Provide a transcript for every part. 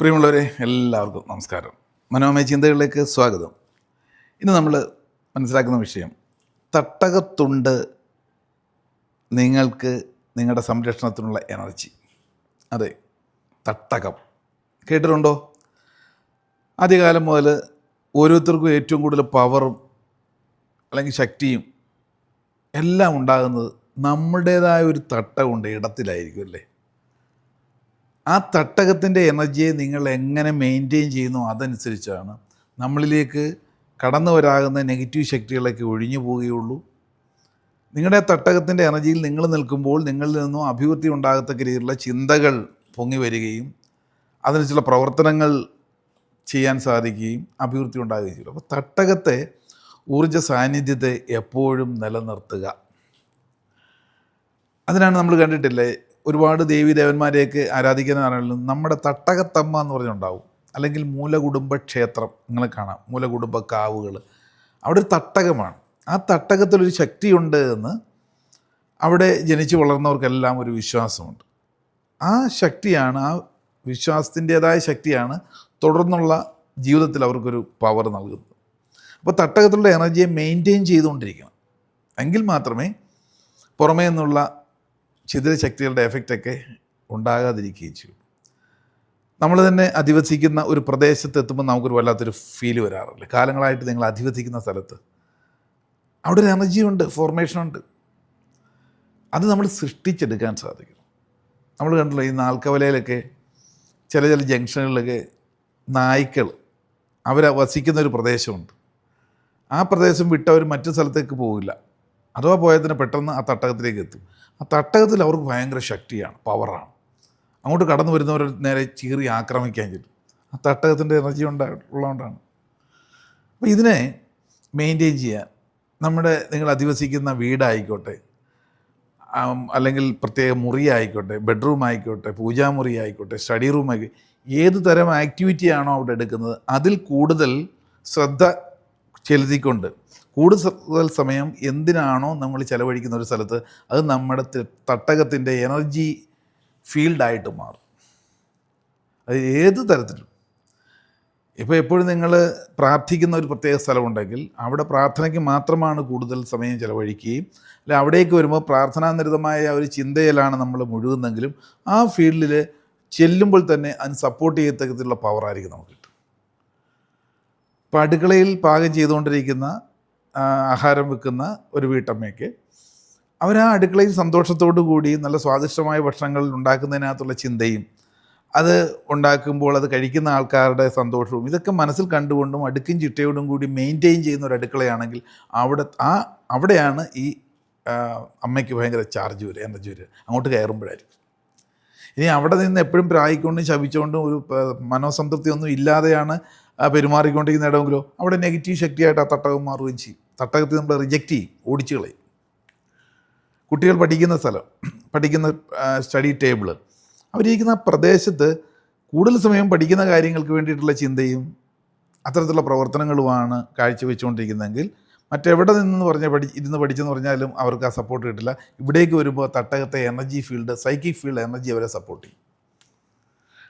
പ്രിയമുള്ളവരെ എല്ലാവർക്കും നമസ്കാരം. മനോമയ ചിന്തകളിലേക്ക് സ്വാഗതം. ഇന്ന് നമ്മൾ മനസ്സിലാക്കുന്ന വിഷയം തട്ടകത്തുണ്ട് നിങ്ങൾക്ക് നിങ്ങളുടെ സംരക്ഷണത്തിനുള്ള എനർജി. അതെ തട്ടകം. കേട്ടിട്ടുണ്ടോ? ആദ്യകാലം മുതൽ ഓരോരുത്തർക്കും ഏറ്റവും കൂടുതൽ പവറും അല്ലെങ്കിൽ ശക്തിയും എല്ലാം ഉണ്ടാകുന്നത് നമ്മുടേതായ ഒരു തട്ടമുണ്ട് ഇടത്തിലായിരിക്കും അല്ലേ? ആ തട്ടകത്തിന്റെ എനർജിയെ നിങ്ങൾ എങ്ങനെ മെയിന്റെയിൻ ചെയ്യുന്നു അതനുസരിച്ചാണ്. നമ്മളിലേക്ക് കടന്നു വരാകുന്ന നെഗറ്റീവ് ശക്തികളൊക്കെ ഒഴിഞ്ഞു പോവുകയുള്ളൂ. നിങ്ങളുടെ തട്ടകത്തിന്റെ എനർജിയിൽ നിങ്ങൾ നിൽക്കുമ്പോൾ നിങ്ങളിൽ നിന്നും അഭിവൃദ്ധി ഉണ്ടാകത്തക്ക രീതിയിലുള്ള ചിന്തകൾ പൊങ്ങി വരികയും അതിനുള്ള പ്രവർത്തനങ്ങൾ ചെയ്യാൻ സാധിക്കുകയും അഭിവൃദ്ധി ഉണ്ടാകുകയും ചെയ്യും. അപ്പോൾ തട്ടകത്തെ ഊർജ സാന്നിധ്യത്തെ എപ്പോഴും നിലനിർത്തുക. അതിനാണ് നമ്മൾ കണ്ടിട്ടില്ലേ ഒരുപാട് ദേവി ദേവീദേവന്മാരെയൊക്കെ ആരാധിക്കുന്നതാണെങ്കിലും നമ്മുടെ തട്ടകത്തമ്മ എന്ന് പറഞ്ഞുണ്ടാവും. അല്ലെങ്കിൽ മൂലകുടുംബ ക്ഷേത്രം നിങ്ങൾ കാണാം. മൂലകുടുംബ കാവുകൾ. അവിടെ ഒരു തട്ടകമാണ്. ആ തട്ടകത്തിലൊരു ശക്തിയുണ്ട് എന്ന് അവിടെ ജനിച്ചു വളർന്നവർക്കെല്ലാം ഒരു വിശ്വാസമുണ്ട്. ആ ശക്തിയാണ് ആ വിശ്വാസത്തിന്റേതായ ശക്തിയാണ് തുടർന്നുള്ള ജീവിതത്തിൽ അവർക്കൊരു പവർ നൽകുന്നത്. അപ്പോൾ തട്ടകത്തിലുള്ള എനർജിയെ മെയിന്റെയിൻ ചെയ്തുകൊണ്ടിരിക്കണം. എങ്കിൽ മാത്രമേ പുറമേ നിന്നുള്ള ചിതര ശക്തികളുടെ എഫക്റ്റൊക്കെ ഉണ്ടാകാതിരിക്കുകയും ചെയ്യും. നമ്മൾ തന്നെ അധിവസിക്കുന്ന ഒരു പ്രദേശത്ത് എത്തുമ്പോൾ നമുക്കൊരു വല്ലാത്തൊരു ഫീൽ വരാറില്ല കാലങ്ങളായിട്ട് നിങ്ങൾ അധിവസിക്കുന്ന സ്ഥലത്ത്. അവിടെ ഒരു എനർജി ഉണ്ട് ഫോർമേഷൻ ഉണ്ട്. അത് നമ്മൾ സൃഷ്ടിച്ചെടുക്കാൻ സാധിക്കും. നമ്മൾ കണ്ടല്ലോ ഈ നാൽക്കവലയിലൊക്കെ ചില ചില ജംഗ്ഷനുകളിലൊക്കെ നായ്ക്കൾ അവർ വസിക്കുന്ന ഒരു പ്രദേശമുണ്ട്. ആ പ്രദേശം വിട്ട് അവർ മറ്റു സ്ഥലത്തേക്ക് പോകില്ല അഥവാ പോയതിന് പെട്ടെന്ന് ആ തട്ടകത്തിലേക്ക് എത്തും. ആ തട്ടകത്തിൽ അവർക്ക് ഭയങ്കര ശക്തിയാണ് പവറാണ് അങ്ങോട്ട് കടന്നു വരുന്നവർ നേരെ ചീറി ആക്രമിക്കാൻ ചെല്ലും ആ തട്ടകത്തിന്റെ എനർജി ഉണ്ടായി ഉള്ളതുകൊണ്ടാണ്. അപ്പോൾ ഇതിനെ മെയിന്റെയിൻ ചെയ്യാൻ നമ്മുടെ നിങ്ങൾ അധിവസിക്കുന്ന വീടായിക്കോട്ടെ അല്ലെങ്കിൽ പ്രത്യേക മുറി ആയിക്കോട്ടെ ബെഡ്റൂം ആയിക്കോട്ടെ പൂജാമുറി ആയിക്കോട്ടെ സ്റ്റഡി റൂം ആയിക്കോട്ടെ ഏത് തരം ആക്ടിവിറ്റിയാണോ അവിടെ എടുക്കുന്നത് അതിൽ കൂടുതൽ ശ്രദ്ധ ചെലുത്തിക്കൊണ്ട് കൂടുതൽ സമയം എന്തിനാണോ നമ്മൾ ചിലവഴിക്കുന്ന ഒരു സ്ഥലത്ത് അത് നമ്മുടെ തട്ടകത്തിന്റെ എനർജി ഫീൽഡായിട്ട് മാറും. അത് ഏത് തരത്തിലും. ഇപ്പോൾ എപ്പോഴും നിങ്ങൾ പ്രാർത്ഥിക്കുന്ന ഒരു പ്രത്യേക സ്ഥലമുണ്ടെങ്കിൽ അവിടെ പ്രാർത്ഥനയ്ക്ക് മാത്രമാണ് കൂടുതൽ സമയം ചിലവഴിക്കുകയും അല്ല അവിടേക്ക് വരുമ്പോൾ പ്രാർത്ഥനാനിരതമായ ഒരു ചിന്തയിലാണ് നമ്മൾ മുഴുകുന്നെങ്കിലും ആ ഫീൽഡിൽ ചെല്ലുമ്പോൾ തന്നെ അതിന് സപ്പോർട്ട് ചെയ്യത്തക്കത്തിലുള്ള പവറായിരിക്കും നമുക്ക് കിട്ടും ഇപ്പോൾ അടുക്കളയിൽ പാകം ചെയ്തുകൊണ്ടിരിക്കുന്ന ആഹാരം വെക്കുന്ന ഒരു വീട്ടമ്മയ്ക്ക് അവർ ആ അടുക്കളയിൽ സന്തോഷത്തോടു കൂടി നല്ല സ്വാദിഷ്ടമായ ഭക്ഷണങ്ങൾ ഉണ്ടാക്കുന്നതിനകത്തുള്ള ചിന്തയും അത് ഉണ്ടാക്കുമ്പോൾ അത് കഴിക്കുന്ന ആൾക്കാരുടെ സന്തോഷവും ഇതൊക്കെ മനസ്സിൽ കണ്ടുകൊണ്ടും അടുക്കും ചിട്ടയോടും കൂടി മെയിന്റെയിൻ ചെയ്യുന്ന ഒരു അടുക്കളയാണെങ്കിൽ അവിടെ ആ അവിടെയാണ് ഈ അമ്മയ്ക്ക് ഭയങ്കര ചാർജ് വരിക എനർജി വരിക. അങ്ങോട്ട് കയറുമ്പോഴായിരിക്കും. ഇനി അവിടെ നിന്ന് എപ്പോഴും പ്രായിക്കൊണ്ടും ശവിച്ചുകൊണ്ടും ഒരു മനോസംതൃപ്തി ഒന്നും ഇല്ലാതെയാണ് പെരുമാറിക്കൊണ്ടിരിക്കുന്ന ഇടമെങ്കിലോ അവിടെ നെഗറ്റീവ് ശക്തിയായിട്ട് ആ തട്ടകം മാറുകയും ചെയ്യും. തട്ടകത്തിൽ നമ്മൾ റിജക്റ്റ് ചെയ്യും ഓടിച്ചു കളയും. കുട്ടികൾ പഠിക്കുന്ന സ്ഥലം പഠിക്കുന്ന സ്റ്റഡി ടേബിൾ അവരിരിക്കുന്ന പ്രദേശത്ത് കൂടുതൽ സമയം പഠിക്കുന്ന കാര്യങ്ങൾക്ക് വേണ്ടിയിട്ടുള്ള ചിന്തയും അത്തരത്തിലുള്ള പ്രവർത്തനങ്ങളുമാണ് കാഴ്ചവെച്ചുകൊണ്ടിരിക്കുന്നതെങ്കിൽ മറ്റെവിടെ നിന്ന് പറഞ്ഞാൽ പഠി ഇരുന്ന് പഠിച്ചെന്ന് പറഞ്ഞാലും അവർക്ക് ആ സപ്പോർട്ട് കിട്ടില്ല. ഇവിടേക്ക് വരുമ്പോൾ തട്ടകത്തെ energy field psychic field energy അവരെ സപ്പോർട്ട് ചെയ്യും.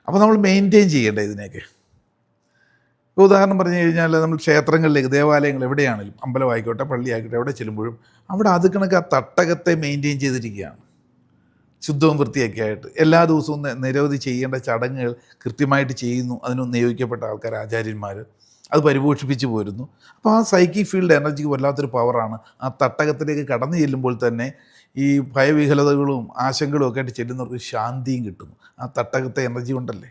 അപ്പോൾ നമ്മൾ മെയിന്റെയിൻ ചെയ്യേണ്ടത് ഇതിനെയൊക്കെ? ഉദാഹരണം പറഞ്ഞു കഴിഞ്ഞാൽ നമ്മൾ ക്ഷേത്രങ്ങളിലേക്ക് ദേവാലയങ്ങൾ എവിടെയാണെങ്കിലും അമ്പലമായിക്കോട്ടെ പള്ളി ആയിക്കോട്ടെ എവിടെ ചെല്ലുമ്പോഴും അവിടെ അത് കണക്ക് ആ തട്ടകത്തെ മെയിന്റെയിൻ ചെയ്തിരിക്കുകയാണ്. ശുദ്ധവും വൃത്തിയൊക്കെ ആയിട്ട്. എല്ലാ ദിവസവും നിരവധി ചെയ്യേണ്ട ചടങ്ങുകൾ കൃത്യമായിട്ട് ചെയ്യുന്നു. അതിന് നിയോഗിക്കപ്പെട്ട ആൾക്കാർ ആചാര്യന്മാർ അത് പരിപോഷിപ്പിച്ച് പോരുന്നു. അപ്പോൾ ആ സൈക്കിക് ഫീൽഡ് എനർജിക്ക് വല്ലാത്തൊരു പവറാണ് ആ തട്ടകത്തിലേക്ക് കടന്നു ചെല്ലുമ്പോൾ തന്നെ ഈ ഭയവിഹലതകളും ആശങ്കകളും ഒക്കെ ആയിട്ട് ചെല്ലുന്നവർക്ക് ശാന്തിയും കിട്ടുന്നു. ആ തട്ടകത്തെ എനർജി കൊണ്ടല്ലേ?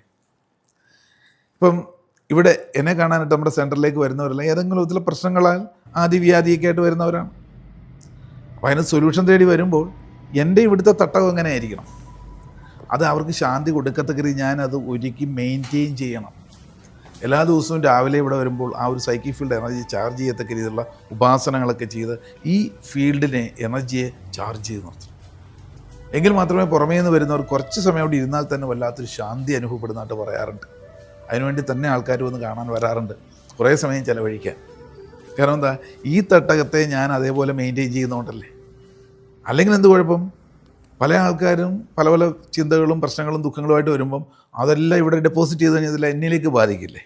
ഇപ്പം ഇവിടെ എന്നെ കാണാനായിട്ട് നമ്മുടെ സെന്ററിലേക്ക് വരുന്നവരല്ല ഏതെങ്കിലും വിധത്തിലെ പ്രശ്നങ്ങളാൽ ആദിവ്യാധിയൊക്കെ ആയിട്ട് വരുന്നവരാണ്. അപ്പോൾ അതിന് സൊല്യൂഷൻ തേടി വരുമ്പോൾ എന്റെ ഇവിടുത്തെ തട്ടകം എങ്ങനെ ആയിരിക്കണം അത് അവർക്ക് ശാന്തി കൊടുക്കത്തക്ക രീതി ഞാനത് ഒരുക്കി മെയിന്റെയിൻ ചെയ്യണം. എല്ലാ ദിവസവും രാവിലെ ഇവിടെ വരുമ്പോൾ ആ ഒരു സൈക്കിൾ ഫീൽഡ് എനർജി ചാർജ് ചെയ്യത്തക്ക രീതിയിലുള്ള ഉപാസനകളൊക്കെ ചെയ്ത് ഈ ഫീൽഡിനെ എനർജിയെ ചാർജ് ചെയ്ത് നിർത്തും എങ്കിൽ മാത്രമേ പുറമേ നിന്ന് വരുന്നവർ കുറച്ച് സമയം അവിടെ ഇരുന്നാൽ തന്നെ വല്ലാത്തൊരു ശാന്തി അനുഭവപ്പെടുന്നതായിട്ട് പറയാറുണ്ട്. അതിനുവേണ്ടി തന്നെ ആൾക്കാർ വന്ന് കാണാൻ വരാറുണ്ട്. കുറേ സമയം ചിലവഴിക്കാൻ. കാരണം എന്താ? ഈ തട്ടകത്തെ ഞാൻ അതേപോലെ മെയിന്റെയിൻ ചെയ്യുന്നതുകൊണ്ടല്ലേ അല്ലെങ്കിൽ എന്ത് കുഴപ്പം? പല ആൾക്കാരും പല പല ചിന്തകളും പ്രശ്നങ്ങളും ദുഃഖങ്ങളുമായിട്ട് വരുമ്പം അതെല്ലാം ഇവിടെ ഡെപ്പോസിറ്റ് ചെയ്ത് കഴിഞ്ഞാൽ എന്നിലേക്ക് ബാധിക്കില്ലേ?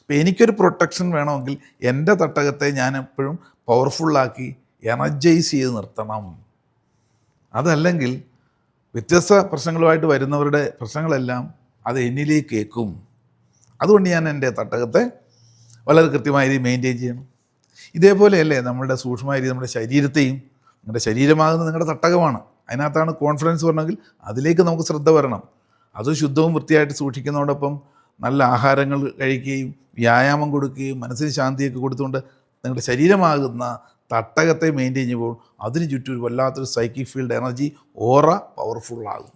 അപ്പോൾ എനിക്കൊരു പ്രൊട്ടക്ഷൻ വേണമെങ്കിൽ എന്റെ തട്ടകത്തെ ഞാൻ എപ്പോഴും പവർഫുള്ളാക്കി എനർജൈസ് ചെയ്ത് നിർത്തണം. അതല്ലെങ്കിൽ വ്യത്യസ്ത പ്രശ്നങ്ങളുമായിട്ട് വരുന്നവരുടെ പ്രശ്നങ്ങളെല്ലാം അത് എന്നിലേക്ക് കേൾക്കും അതുകൊണ്ട് ഞാൻ എന്റെ തട്ടകത്തെ വളരെ കൃത്യമായ രീതിയിൽ മെയിന്റെയിൻ ചെയ്യണം. ഇതേപോലെയല്ലേ നമ്മളുടെ സൂക്ഷ്മമായ രീതി നമ്മുടെ ശരീരത്തെയും നിങ്ങളുടെ ശരീരമാകുന്ന നിങ്ങളുടെ തട്ടകമാണ്. അതിനകത്താണ് കോൺഫിഡൻസ് വരണമെങ്കിൽ അതിലേക്ക് നമുക്ക് ശ്രദ്ധ വരണം. അത് ശുദ്ധവും വൃത്തിയായിട്ട് സൂക്ഷിക്കുന്നതോടൊപ്പം നല്ല ആഹാരങ്ങൾ കഴിക്കുകയും വ്യായാമം കൊടുക്കുകയും മനസ്സിന് ശാന്തിയൊക്കെ കൊടുത്തുകൊണ്ട് നിങ്ങളുടെ ശരീരമാകുന്ന തട്ടകത്തെ മെയിന്റെയിൻ ചെയ്യുമ്പോൾ അതിന് ചുറ്റും വല്ലാത്തൊരു സൈക്കിക് ഫീൽഡ് എനർജി ഓറ പവർഫുള്ളാകും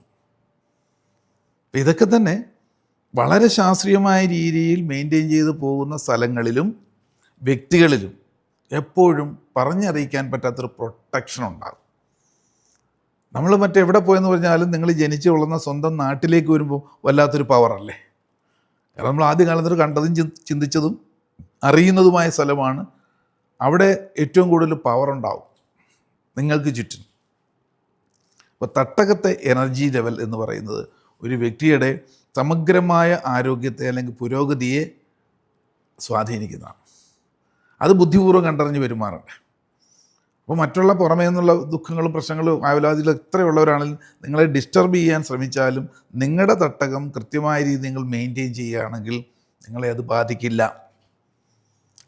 ഇതൊക്കെ തന്നെ വളരെ ശാസ്ത്രീയമായ രീതിയിൽ മെയിന്റെയിൻ ചെയ്ത് പോകുന്ന സ്ഥലങ്ങളിലും വ്യക്തികളിലും എപ്പോഴും പറഞ്ഞറിയിക്കാൻ പറ്റാത്തൊരു പ്രൊട്ടക്ഷൻ ഉണ്ടാകും. നമ്മൾ മറ്റെവിടെ പോയെന്ന് പറഞ്ഞാലും നിങ്ങൾ ജനിച്ചു വളർന്ന സ്വന്തം നാട്ടിലേക്ക് വരുമ്പോൾ വല്ലാത്തൊരു പവറല്ലേ കാരണം നമ്മൾ ആദ്യ കാലത്ത് കണ്ടതും ചിന്തിച്ചതും അറിയുന്നതുമായ സ്ഥലമാണ്. അവിടെ ഏറ്റവും കൂടുതൽ പവർ ഉണ്ടാവും നിങ്ങൾക്ക് ചുറ്റും. അപ്പോൾ തട്ടകത്തെ എനർജി ലെവൽ എന്ന് പറയുന്നത് ഒരു വ്യക്തിയുടെ സമഗ്രമായ ആരോഗ്യത്തെ അല്ലെങ്കിൽ പുരോഗതിയെ സ്വാധീനിക്കുന്നതാണ്. അത് ബുദ്ധിപൂർവം കണ്ടറിഞ്ഞ് പെരുമാറണ്ടേ. അപ്പോൾ മറ്റുള്ള പുറമേ നിന്നുള്ള ദുഃഖങ്ങളും പ്രശ്നങ്ങളും ആവലാതികളും എത്രയുള്ളവരാണെങ്കിലും നിങ്ങളെ ഡിസ്റ്റർബ് ചെയ്യാൻ ശ്രമിച്ചാലും നിങ്ങളുടെ തട്ടകം കൃത്യമായ രീതിയിൽ നിങ്ങൾ മെയിന്റെയിൻ ചെയ്യുകയാണെങ്കിൽ നിങ്ങളെ അത് ബാധിക്കില്ല.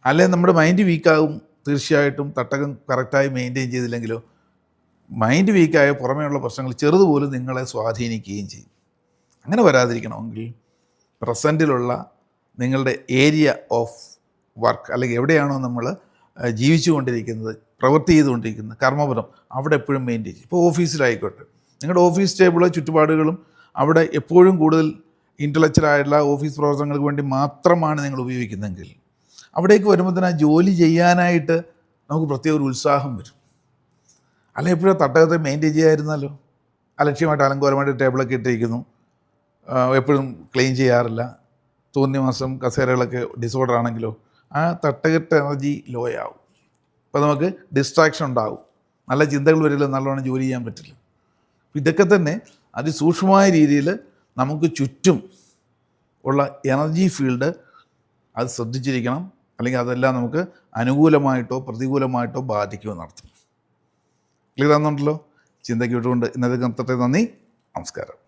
അല്ലെ നമ്മുടെ മൈൻഡ് വീക്കാകും തീർച്ചയായിട്ടും തട്ടകം കറക്റ്റായി മെയിന്റെയിൻ ചെയ്തില്ലെങ്കിലോ മൈൻഡ് വീക്കായ പുറമേയുള്ള പ്രശ്നങ്ങൾ ചെറുതുപോലും നിങ്ങളെ സ്വാധീനിക്കുകയും ചെയ്യും. അങ്ങനെ വരാതിരിക്കണമെങ്കിൽ പ്രസന്റിലുള്ള നിങ്ങളുടെ ഏരിയ ഓഫ് വർക്ക് അല്ലെങ്കിൽ എവിടെയാണോ നമ്മൾ ജീവിച്ചു കൊണ്ടിരിക്കുന്നത് പ്രവൃത്തി ചെയ്തുകൊണ്ടിരിക്കുന്നത് കർമ്മപുരം അവിടെ എപ്പോഴും മെയിന്റെയിൻ ചെയ്യും. ഇപ്പോൾ ഓഫീസിലായിക്കോട്ടെ. നിങ്ങളുടെ ഓഫീസ് ടേബിളോ ചുറ്റുപാടുകളും അവിടെ എപ്പോഴും കൂടുതൽ ഇന്റലക്ച്വലായിട്ടുള്ള ഓഫീസ് പ്രവർത്തനങ്ങൾക്ക് വേണ്ടി മാത്രമാണ് നിങ്ങൾ ഉപയോഗിക്കുന്നതെങ്കിൽ അവിടേക്ക് വരുമ്പോൾ തന്നെ ജോലി ചെയ്യാനായിട്ട് നമുക്ക് പ്രത്യേക ഒരു ഉത്സാഹം വരും. അല്ല എപ്പോഴും തട്ടകത്തെ മെയിന്റെയിൻ ചെയ്യാമായിരുന്നല്ലോ അലക്ഷ്യമായിട്ട് അലങ്കോലമായിട്ട് ടേബിളൊക്കെ ഇട്ടിരിക്കുന്നു. എപ്പോഴും ക്ലീൻ ചെയ്യാറില്ല. തോന്നിയ മാസം കസേരകളൊക്കെ ഡിസോർഡർ ആണെങ്കിലോ ആ തട്ടകത്തെ എനർജി ലോ ആവും. അപ്പോൾ നമുക്ക് ഡിസ്ട്രാക്ഷൻ ഉണ്ടാവും. നല്ല ചിന്തകൾ വരില്ല നല്ലോണം ജോലി ചെയ്യാൻ പറ്റില്ല. ഇതൊക്കെ തന്നെ അതിസൂക്ഷ്മമായ രീതിയിൽ നമുക്ക് ചുറ്റും ഉള്ള എനർജി ഫീൽഡ് അത് ശ്രദ്ധിച്ചിരിക്കണം. അല്ലെങ്കിൽ അതെല്ലാം നമുക്ക് അനുകൂലമായിട്ടോ പ്രതികൂലമായിട്ടോ ബാധിക്കുമെന്നർത്ഥം ക്ലിയർ ആണെന്നുണ്ടല്ലോ ചിന്തയ്ക്ക് വിട്ടുകൊണ്ട് ഇന്നത്തെ നിർത്തത്തെ നന്ദി. നമസ്കാരം.